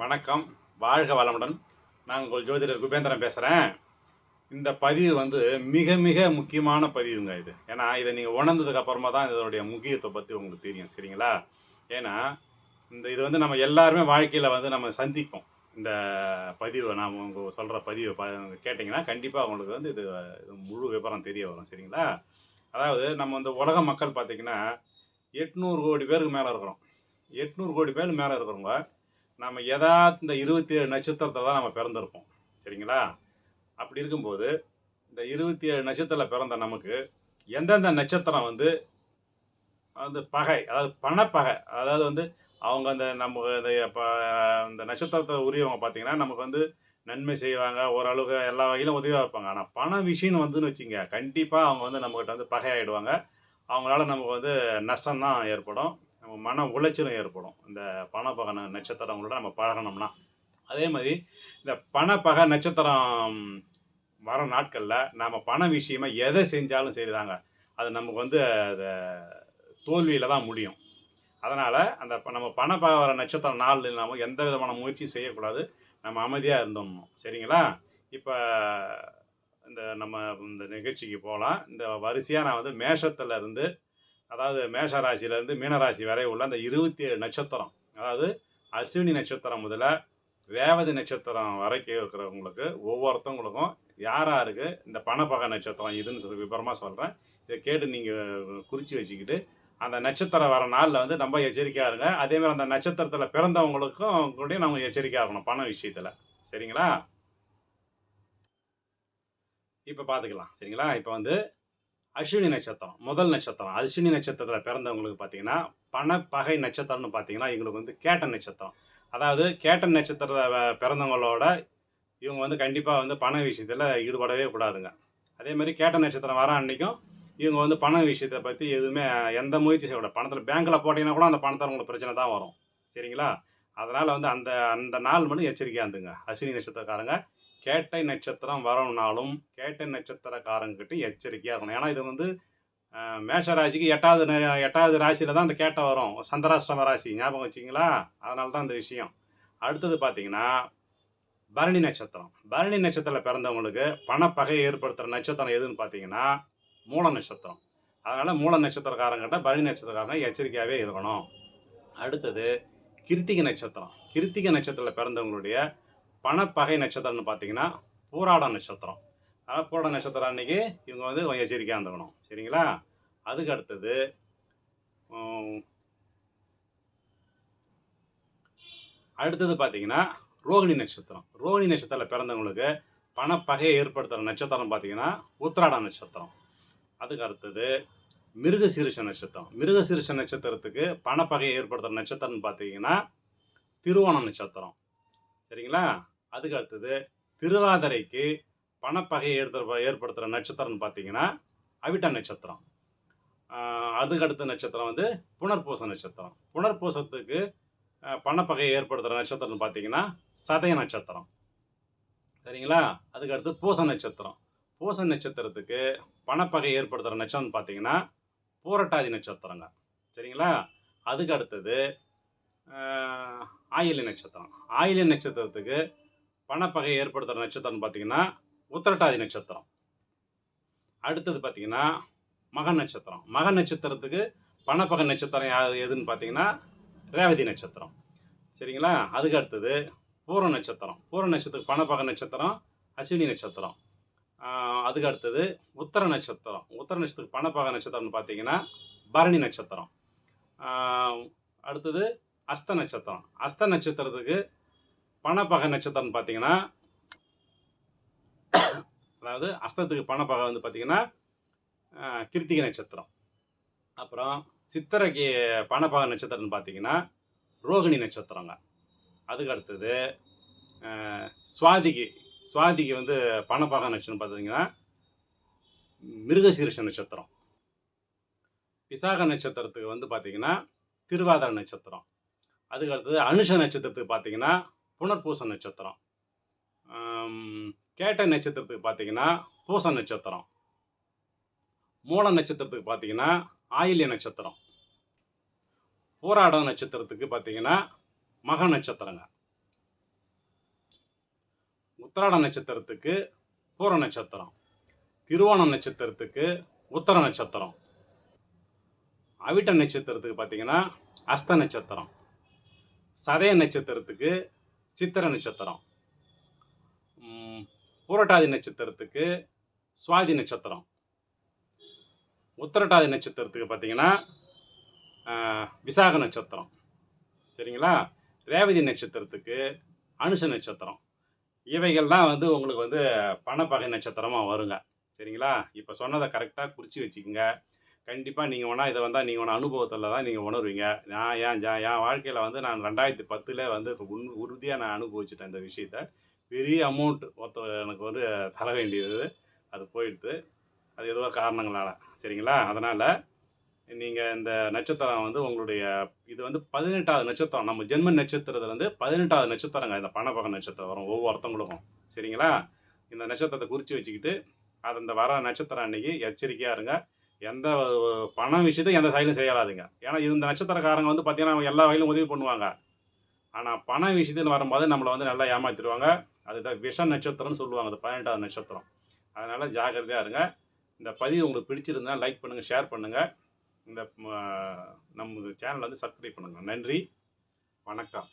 வணக்கம். வாழ்க வளமுடன். நான் உங்கள் ஜோதிடர் குபேந்திரன் பேசுகிறேன் இந்த பதிவு வந்து மிக மிக முக்கியமான பதிவுங்க இது. ஏன்னா இதை நீங்கள் உணர்ந்ததுக்கு அப்புறமா தான் இதனுடைய முக்கியத்துவத்தை பற்றி உங்களுக்கு தெரியும். சரிங்களா? ஏன்னா இந்த இது வந்து நம்ம எல்லாருமே வாழ்க்கையில் வந்து நம்ம சந்திப்போம். இந்த பதிவை நாம் உங்கள் சொல்கிற பதிவை ப கேட்டிங்கன்னா கண்டிப்பாக உங்களுக்கு வந்து இது இது முழு விவரம் தெரிய வரும். சரிங்களா? அதாவது நம்ம இந்த உலக மக்கள் பார்த்திங்கன்னா எட்நூறு கோடி பேருக்கு மேலே இருக்கிறோம். எட்நூறு கோடி பேர் மேலே இருக்கிறவங்க நம்ம எதாவது இந்த இருபத்தி ஏழு நட்சத்திரத்தை தான் நம்ம பிறந்திருப்போம். சரிங்களா? அப்படி இருக்கும்போது இந்த இருபத்தி ஏழு நட்சத்திரத்தில் பிறந்த நமக்கு எந்தெந்த நட்சத்திரம் வந்து வந்து பகை அதாவது பணப்பகை அதாவது வந்து அவங்க அந்த நம்ம இந்த இப்போ இந்த நட்சத்திரத்தை உரியவங்க பார்த்தீங்கன்னா நமக்கு வந்து நன்மை செய்வாங்க ஓரளவுக்கு எல்லா வகையிலும் உதவியாக இருப்பாங்க. ஆனால் பண விஷயம்னு வந்துன்னு வச்சுங்க கண்டிப்பாக அவங்க வந்து நம்மக்கிட்ட வந்து பகையாயிடுவாங்க. அவங்களால நமக்கு வந்து நஷ்டம்தான் ஏற்படும். நம்ம மன உளைச்சலும் ஏற்படும். இந்த பணப்பக நட்சத்திரங்களோட நம்ம பழகணும்னா அதே மாதிரி இந்த பணப்பக நட்சத்திரம் வர நாட்களில் நாம் பண விஷயமா எதை செஞ்சாலும் செய்தாங்க அது நமக்கு வந்து அது தோல்வியில் தான் முடியும். அதனால் அந்த ப- நம்ம பணப்பக வர நட்சத்திரம் நாள் இல்லாமல் எந்த விதமான முயற்சியும் செய்யக்கூடாது. நம்ம அமைதியாக இருந்தோம் சரிங்களா? இப்போ இந்த நம்ம இந்த நிகழ்ச்சிக்கு போகலாம். இந்த வரிசையாக நான் வந்து மேஷத்தில் இருந்து அதாவது மேஷ ராசியிலேருந்து மீனராசி வரை உள்ள அந்த இருபத்தி ஏழு நட்சத்திரம் அதாவது அஸ்வினி நட்சத்திரம் முதல்ல ரேவதி நட்சத்திரம் வரைக்கும் இருக்கிறவங்களுக்கு ஒவ்வொருத்தவங்களுக்கும் யார் யாருக்கு இந்த பணப்பகை நட்சத்திரம் இதுன்னு சொல்லி விபரமாக சொல்கிறேன் இதை கேட்டு நீங்கள் குறித்து வச்சுக்கிட்டு அந்த நட்சத்திரம் வர நாளில் வந்து ரொம்ப எச்சரிக்கையாக இருங்க. அதேமாதிரி அந்த நட்சத்திரத்தில் பிறந்தவங்களுக்கும் கூட நம்ம எச்சரிக்கையாக இருக்கணும் பண விஷயத்தில். சரிங்களா? இப்போ பார்த்துக்கலாம் சரிங்களா? இப்போ வந்து அஸ்வினி நட்சத்திரம் முதல் நட்சத்திரம். அஸ்வினி நட்சத்திரத்தில் பிறந்தவங்களுக்கு பார்த்தீங்கன்னா பணப்பகை நட்சத்திரம்னு பார்த்தீங்கன்னா எங்களுக்கு வந்து கேட்ட நட்சத்திரம். அதாவது கேட்ட நட்சத்திரத்தை பிறந்தவங்களோட இவங்க வந்து கண்டிப்பாக வந்து பண விஷயத்தில் ஈடுபடவே கூடாதுங்க. அதே மாதிரி கேட்ட நட்சத்திரம் வர அன்னைக்கும் இவங்க வந்து பண விஷயத்தை பற்றி எதுவுமே எந்த முயற்சி செய்யக்கூடாது. பணத்தில் பேங்க்கில் போட்டிங்கன்னா கூட அந்த பணத்தில் உங்களுக்கு பிரச்சனை தான் வரும். சரிங்களா? அதனால் வந்து அந்த அந்த நாள் மட்டும் எச்சரிக்கையாக இருந்துங்க. அஸ்வினி நட்சத்திரக்காரங்க கேட்டை நட்சத்திரம் வரணும்னாலும் கேட்டை நட்சத்திரக்காரங்கிட்ட எச்சரிக்கையாக இருக்கணும். ஏன்னா இது வந்து மேஷ ராசிக்கு எட்டாவது எட்டாவது ராசியில் தான் அந்த கேட்டை வரும். சந்திராஷ்டம ராசி. ஞாபகம் வச்சிங்களா அதனால தான் அந்த விஷயம். அடுத்தது பார்த்தீங்கன்னா பரணி நட்சத்திரம். பரணி நட்சத்திரத்தில் பிறந்தவங்களுக்கு பணப்பகையை ஏற்படுத்துகிற நட்சத்திரம் எதுன்னு பார்த்தீங்கன்னா மூல நட்சத்திரம். அதனால் மூல நட்சத்திரக்காரங்கிட்ட பரணி நட்சத்திரக்காரங்க எச்சரிக்கையாகவே இருக்கணும். அடுத்தது கிருத்திகை நட்சத்திரம். கிருத்திகை நட்சத்திரத்தில் பிறந்தவங்களுடைய பணப்பகை நட்சத்திரம்னு பார்த்தீங்கன்னா பூராடம் நட்சத்திரம். அதனால் பூராட நட்சத்திரம் அன்றைக்கி இவங்க வந்து கொஞ்சம் எச்சரிக்கையாக இருந்துக்கணும். சரிங்களா? அதுக்கு அடுத்தது அடுத்தது பார்த்தீங்கன்னா ரோகிணி நட்சத்திரம். ரோகிணி நட்சத்திரத்தில் பிறந்தவங்களுக்கு பணப்பகையை ஏற்படுத்துகிற நட்சத்திரம் பார்த்தீங்கன்னா உத்திராட நட்சத்திரம். அதுக்கு அடுத்தது மிருகசீரிஷ நட்சத்திரம். மிருகசீரிஷ நட்சத்திரத்துக்கு பணப்பகையை ஏற்படுத்துகிற நட்சத்திரம்னு பார்த்தீங்கன்னா திருவோண நட்சத்திரம். சரிங்களா? அதுக்கு அடுத்தது திருவாதிரைக்கு பணப்பகையை ஏற்படுத்த ஏற்படுத்துகிற நட்சத்திரம்னு பார்த்தீங்கன்னா அவிட்ட நட்சத்திரம். அதுக்கடுத்த அதுக்கு அடுத்த நட்சத்திரம் வந்து புனர்பூச நட்சத்திரம். புனர்பூசத்துக்கு பணப்பகையை ஏற்படுத்துகிற நட்சத்திரம்னு பார்த்தீங்கன்னா சதய நட்சத்திரம். சரிங்களா? அதுக்கடுத்து பூச நட்சத்திரம். பூச நட்சத்திரத்துக்கு பணப்பகை ஏற்படுத்துகிற நட்சத்திரம்னு பார்த்தீங்கன்னா பூரட்டாதி நட்சத்திரங்க. சரிங்களா? அதுக்கு அடுத்தது ஆயிலி நட்சத்திரம். ஆயிலி நட்சத்திரத்துக்கு பணப்பகை ஏற்படுத்துகிற நட்சத்திரம் பார்த்தீங்கன்னா உத்திரட்டாதி நட்சத்திரம். அடுத்தது பார்த்தீங்கன்னா மக நட்சத்திரம். மக நட்சத்திரத்துக்கு பணப்பகை நட்சத்திரம் யா- எதுன்னு பார்த்தீங்கன்னா ரேவதி நட்சத்திரம். சரிங்களா? அதுக்கு அடுத்தது பூர நட்சத்திரம். பூர நட்சத்திரத்துக்கு பணப்பகை நட்சத்திரம் அஸ்வினி நட்சத்திரம். அதுக்கு அடுத்தது உத்தர நட்சத்திரம். உத்தர நட்சத்திரத்துக்கு பணப்பகை நட்சத்திரம்னு பார்த்தீங்கன்னா பரணி நட்சத்திரம். அடுத்தது அஸ்த நட்சத்திரம். அஸ்த நட்சத்திரத்துக்கு பணப்பகை நட்சத்திரம்னு பார்த்தீங்கன்னா அதாவது அஸ்தத்துக்கு பணப்பகை வந்து பார்த்தீங்கன்னா கிருத்திகை நட்சத்திரம். அப்புறம் சித்திரைக்கு பணப்பகை நட்சத்திரம்னு பார்த்தீங்கன்னா ரோகிணி நட்சத்திரங்க. அதுக்கு அடுத்தது சுவாதிக்கு சுவாதிக்கு வந்து பணப்பகை நட்சத்திரம் பார்த்தீங்கன்னா மிருகசீரிஷ நட்சத்திரம். விசாக நட்சத்திரத்துக்கு வந்து பார்த்தீங்கன்னா திருவாதிர நட்சத்திரம். அதுக்கு அடுத்தது அனுஷ நட்சத்திரத்துக்கு பார்த்தீங்கன்னா புனர்பூச நட்சத்திரம். கேட்ட நட்சத்திரத்துக்கு பார்த்தீங்கன்னா பூச நட்சத்திரம். மூல நட்சத்திரத்துக்கு பார்த்தீங்கன்னா ஆயில்ய நட்சத்திரம். போராட நட்சத்திரத்துக்கு பார்த்தீங்கன்னா மக நட்சத்திரங்க. உத்திராட நட்சத்திரத்துக்கு பூர நட்சத்திரம். திருவோணம் நட்சத்திரத்துக்கு உத்தர நட்சத்திரம். அவிட்ட நட்சத்திரத்துக்கு பார்த்தீங்கன்னா அஸ்த நட்சத்திரம். சதய நட்சத்திரத்துக்கு சித்திர நட்சத்திரம். பூரட்டாதி நட்சத்திரத்துக்கு சுவாதி நட்சத்திரம். உத்திரட்டாதி நட்சத்திரத்துக்கு பார்த்தீங்கன்னா விசாக நட்சத்திரம். சரிங்களா? ரேவதி நட்சத்திரத்துக்கு அனுஷ நட்சத்திரம். இவைகள் தான் வந்து உங்களுக்கு வந்து பணப்பகை நட்சத்திரமாக வருங்க. சரிங்களா? இப்போ சொன்னதை கரெக்டாக குறித்து வச்சுக்கோங்க. கண்டிப்பாக நீங்கள் ஒன்றா இதை வந்தால் நீங்கள் ஒன்று அனுபவத்தில் தான் நீங்கள் உணர்வீங்க. நான் ஏன் ஜா என் வாழ்க்கையில் வந்து நான் ரெண்டாயிரத்தி பத்தில் வந்து உன் உறுதியாக நான் அனுபவிச்சிட்டேன் இந்த விஷயத்த. பெரிய அமௌண்ட் ஒருத்த எனக்கு வந்து தர வேண்டியது. அது போயிடுது அது எதுவோ காரணங்களால். சரிங்களா? அதனால் நீங்கள் இந்த நட்சத்திரம் வந்து உங்களுடைய இது வந்து பதினெட்டாவது நட்சத்திரம். நம்ம ஜென்ம நட்சத்திரத்துல வந்து பதினெட்டாவது நட்சத்திரங்க. இந்த பணப்பக நட்சத்திரம் வரும் ஒவ்வொருத்தவங்களுக்கும். சரிங்களா? இந்த நட்சத்திரத்தை குறித்து வச்சுக்கிட்டு அது இந்த வர நட்சத்திரம் அன்னைக்கு எச்சரிக்கையாக இருங்க. எந்த பணம் விஷயத்தையும் விஷயத்தை எந்த சைடும் செய்யலாதுங்க ஏன்னா இது இந்த நட்சத்திரக்காரங்க வந்து பார்த்தீங்கன்னா அவங்க எல்லா வகையிலும் உதவி பண்ணுவாங்க. ஆனால் பண விஷயத்தில் வரும்போது நம்மளை வந்து நல்லா ஏமாத்திடுவாங்க. அதுதான் விஷ நட்சத்திரம்னு சொல்லுவாங்க அது பதினெட்டாவது நட்சத்திரம். அதனால் ஜாக்கிரதையாக இருங்க. இந்த பதிவு உங்களுக்கு பிடிச்சிருந்தா லைக் பண்ணுங்கள் ஷேர் பண்ணுங்கள் இந்த நம்ம சேனலை வந்து சப்ஸ்கிரைப் பண்ணுங்கள் நன்றி. வணக்கம்.